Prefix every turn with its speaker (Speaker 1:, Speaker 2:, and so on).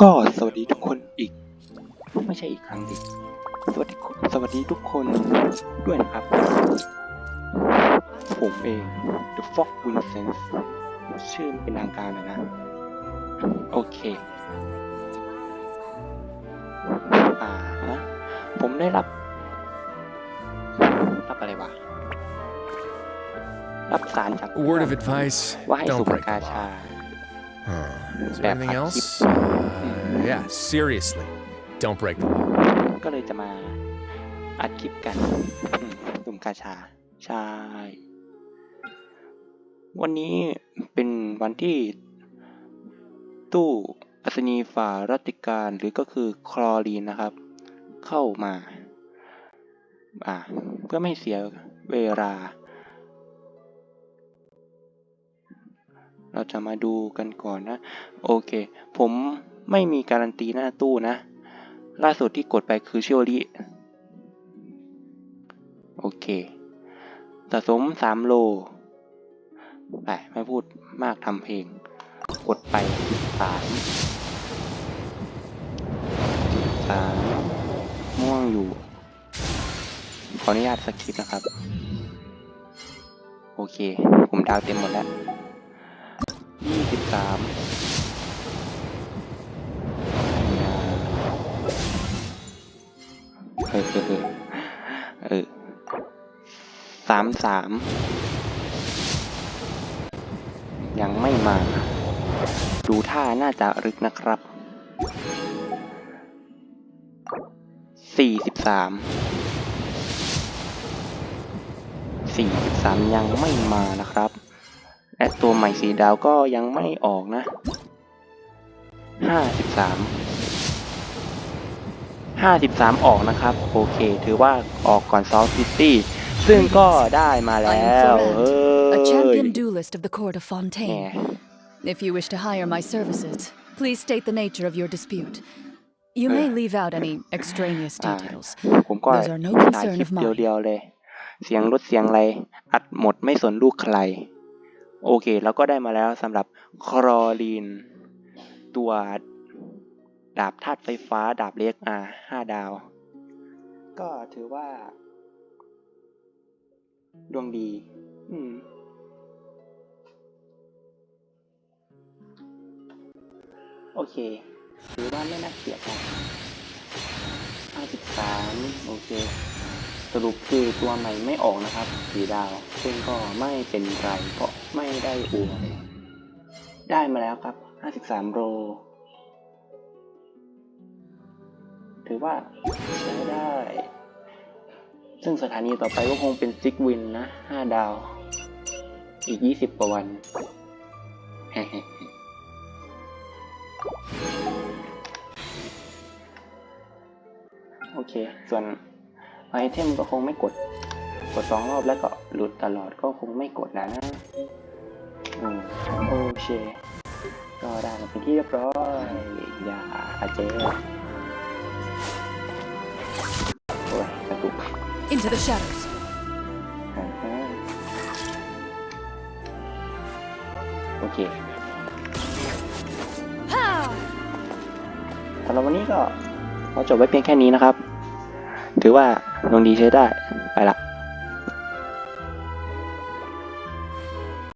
Speaker 1: ก็สวัสดีทุกคนอีก ไม่ใช่อีกครั้งดิสวัสดีคุณสวัสดีทุกคนด้วยนะครับ ผมเอง The Fox Vincent ชื่อเป็นทางการนะนะ โอเคอ่าฮะผมได้รับ รับอะไรวะรับสารจาก
Speaker 2: A word of advice
Speaker 1: ว่าให้สู
Speaker 2: don't
Speaker 1: บ
Speaker 2: break
Speaker 1: กา
Speaker 2: the
Speaker 1: ชา
Speaker 2: law. Huh. Is
Speaker 1: Bad
Speaker 2: there anything
Speaker 1: hot
Speaker 2: else? Uh, yeah, seriously. Don't break the law.
Speaker 1: ก็เลยจะมาอัดคลิปกันอืมสุ่มกาชา ใช่ วันนี้เป็นวันที่ ตู้อัศนีฝ่ารัติการหรือก็คือคลอรีนนะครับ เข้ามา อ่า เพื่อไม่ให้เสียเวลา เราจะมาดูกันก่อนนะ โอเค ผมไม่มีการันตีหน้าตู้นะ ล่าสุดที่กดไปคือเชโอริโอเคสะสมสามโลไปไม่พูดมากทำเพลง กดไปสามสามม่วงอยู่ ขออนุญาตสกิปนะครับ โอเค ผมดาวเต็มหมดแล้ว สิบสามเออเออเออเออสามสามยังไม่มา ดูท่าน่าจะรึกนะครับสี่สิบสามสี่สิบสามยังไม่มานะครับ และตัวใหม่สีดาวก็ยังไม่ออกนะห้าสิบสาม53 ออกนะครับ โอเค ถือว่าออกก่อนซอฟซิตี้ซึ่งก็ได้มาแล้วเฮ้
Speaker 3: A
Speaker 1: ย
Speaker 3: champion duelist of the court of
Speaker 1: แหม
Speaker 3: Fontaine. If you wish to hire my services, please state the nature of your dispute. You may leave out any extraneous
Speaker 1: อ่า
Speaker 3: details.
Speaker 1: ผมก็
Speaker 3: Those are no
Speaker 1: ถ่าย
Speaker 3: concern
Speaker 1: คลิป
Speaker 3: of mine.
Speaker 1: เดียวๆเลย เสียงรถเสียงอะไร อัดหมดไม่สนลูกใคร โอเคแล้วก็ได้มาแล้วสำหรับครอลีน ตัวดาบธาตุไฟฟ้า ดาบเล็กอ่าห้าดาว ก็ถือว่า ดวงดี อืมโอเค ถือว่าไม่น่าเกลียดนะ53โอเค สรุปคือตัวใหม่ไม่ออกนะครับสีดาว ซึ่งก็ไม่เป็นไรเพราะไม่ได้อวดได้มาแล้วครับ 53 โร ถือว่าใช้ได้ ซึ่งสถานีต่อไปก็คงเป็นซิกวินนะ 5 ดาว อีก 20 กว่าวัน โอเค ส่วน ไอเทมก็คงไม่กด กดสองรอบแล้วก็หลุดตลอดก็คงไม่กดนะอืมโอเคก็ได้มาเป็นที่เรียบร้อยอย่าอาเจโอ้ยกระตุก
Speaker 3: Into the shadows.
Speaker 1: อ่าฮะโอเค
Speaker 3: Ha!
Speaker 1: สำหรับวันนี้ก็ขอจบไว้เพียงแค่นี้นะครับ ถือว่าดวงดีใช้ได้ไปละ